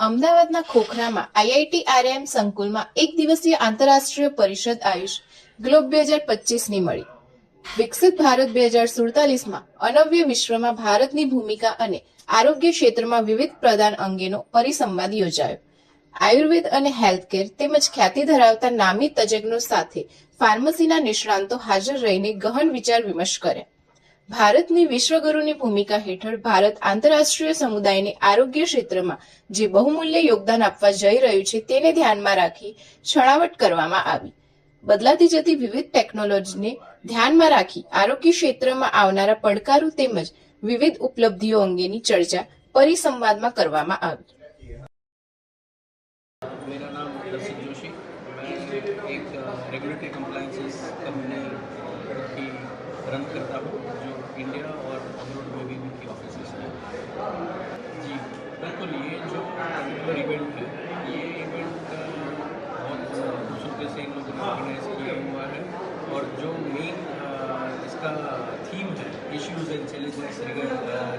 અમદાવાદના ખોખરામાં IIT RM સંકુલમાં એક દિવસીય આંતરરાષ્ટ્રીય પરિષદ આયુષ ગ્લોબ બે હજાર પચીસની મળી. વિકસિત ભારત બે હજાર સુડતાલીસમાં અનવ્ય વિશ્વમાં ભારતની ભૂમિકા અને આરોગ્ય ક્ષેત્રમાં વિવિધ પ્રદાન અંગેનો પરિસંવાદ યોજાયો. આયુર્વેદ અને હેલ્થકેર તેમજ ખ્યાતિ ધરાવતા નામી તજજ્ઞો સાથે ફાર્મસીના નિષ્ણાંતો હાજર રહીને ગહન વિચાર વિમર્શ કર્યા. ભારતની વિશ્વગુરુની ભૂમિકા હેઠળ ભારત આંતરરાષ્ટ્રીય સમુદાયને આરોગ્ય ક્ષેત્રમાં જે બહુમૂલ્ય યોગદાન આપવા જઈ રહ્યું છે તેને ધ્યાનમાં રાખી છણાવટ કરવામાં આવી બદલાતી જતી વિવિધ ટેકનોલોજીને ધ્યાનમાં રાખી આરોગ્ય ક્ષેત્રમાં આવનારા પડકારો તેમજ વિવિધ ઉપલબ્ધિઓ અંગેની ચર્ચા પરિસંવાદમાં કરવામાં આવી मेरा नाम रसिक जोशी मैं एक रेगुलेटरी कंप्लाइंसेस कंपनी की रन करता हूँ जो इंडिया और अब्रोड में भी उनकी ऑफ़िस है। जी, बिल्कुल, ये जो इवेंट है, ये इवेंट बहुत खूबसूरती से इन लोगों ने ऑर्गेनाइज किया हुआ है और जो मेन इसका थीम है issues and challenges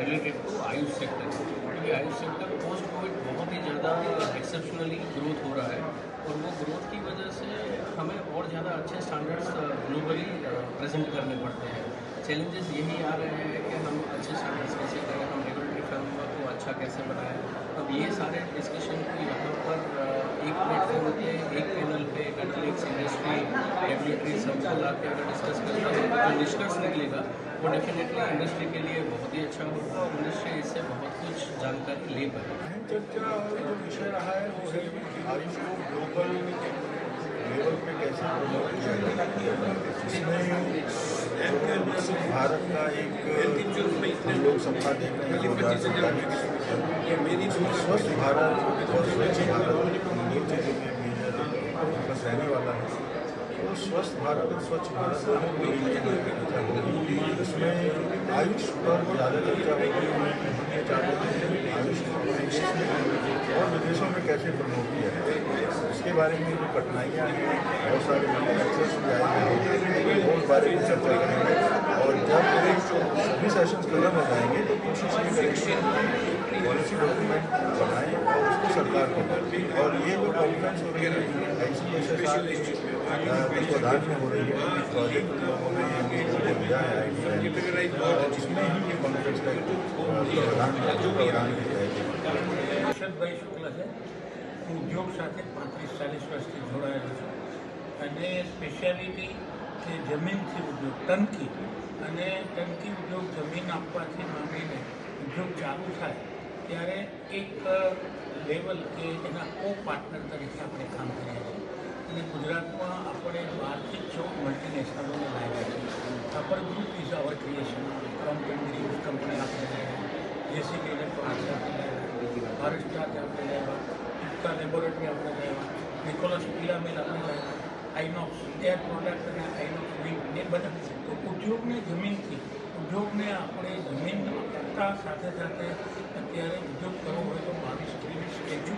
related to AYUSH sector क्योंकि आयुष सेक्टर पोस्ट कोविड बहुत ही ज़्यादा एक्सेप्शनली ग्रोथ हो रहा है और वो ग्रोथ की वजह से हमें और ज़्यादा अच्छे स्टैंडर्ड्स ग्लोबली प्रेजेंट करने पड़ते हैं। चैलेंजेस यही आ रहे हैं कि हम अच्छे स्टैंडर्ड्स कैसे करें हम रेगुलेटरी फ्रेमवर्क को अच्छा कैसे बनाएँ, अब ये सारे डिस्कशन को यहाँ पर एक प्लेटफॉर्म पे एक पैनल पे एथलेटिक्स इंडस्ट्री रेगुलेटरी सबको ला के अगर डिस्कस करते हैं तो निष्कर्ष निकलेगा, वो डेफिनेटली इंडस्ट्री के लिए बहुत ही अच्छा होगा और इंडस्ट्री इससे बहुत कुछ जानकारी ले पाएगी। चर्चा जो विषय रहा है, वो है ग्लोबल इसमें भारत का एक लोग सपना देख हैं, दो हज़ार सैंतालीस स्वस्थ भारत और स्वच्छ भारत दो चीज़ों में फोकस रहने वाला है। तो स्वस्थ भारत और स्वच्छ भारत दोनों को चर्चा होगी इसमें आयुष पर ज़्यादा चर्चा होगी। हम ये चाहते हैं आयुष और विदेशों में कैसे प्रमोट किया जाए इसके बारे में जो कठिनाइयाँ हैं, बहुत सारे आएँगे वो उस बारे में चर्चा करेंगे। और जब सभी सेशन खत्म हो जाएँगे तो कोशिश ये करेंगे पॉलिसी डॉक्यूमेंट बनाएँ और उसको सरकार को और ये जो कॉन्फ्रेंस हो रही है साथ तत्वाधान में हो रही है प्रोजेक्ट लोगों ने दिया है आइडिया और इसमें ही ये कॉन्फ्रेंस का एक प्रावधान प्रावधान किया है। હર્ષદભાઈ શુક્લ છે. ઉદ્યોગ સાથે પાંત્રીસ, ચાલીસ વર્ષથી જોડાયેલો છું. અને સ્પેશિયાલિટી કે જમીનથી ઉદ્યોગ, ટંકી. અને ટંકી ઉદ્યોગ જમીન આપવાથી માંડીને ઉદ્યોગ ચાલુ થાય, ત્યારે એક લેવલ કે એના કો પાર્ટનર તરીકે આપણે કામ કરીએ છીએ. અને ગુજરાતમાં આપણે બારથી ચૌદ મલ્ટીનેશનલોને લાવ્યા છીએ Apar group is our creation from કેન્દ્રીય કંપની આપણે જેસીબી ઇલેક્ટ્રોનિક્સ આપણે લાવ્યા ભારત સ્ટાર્ચ આપણે લાવ્યા ઇફકા લેબોરેટરી આપણે લાવ્યા નિકોલસ પિરામિલ આપણે લાવ્યા આઈનોક્સ એર પ્રોડક્ટ અને આઈનોક્સ વિંગ એ બધા તો ઉદ્યોગને જમીનથી ઉદ્યોગને આપણે જમીન આપતા સાથે સાથે અત્યારે ઉદ્યોગ કરવો હોય તો બાવીસ ત્રેવીસ સ્ટેચ્યુ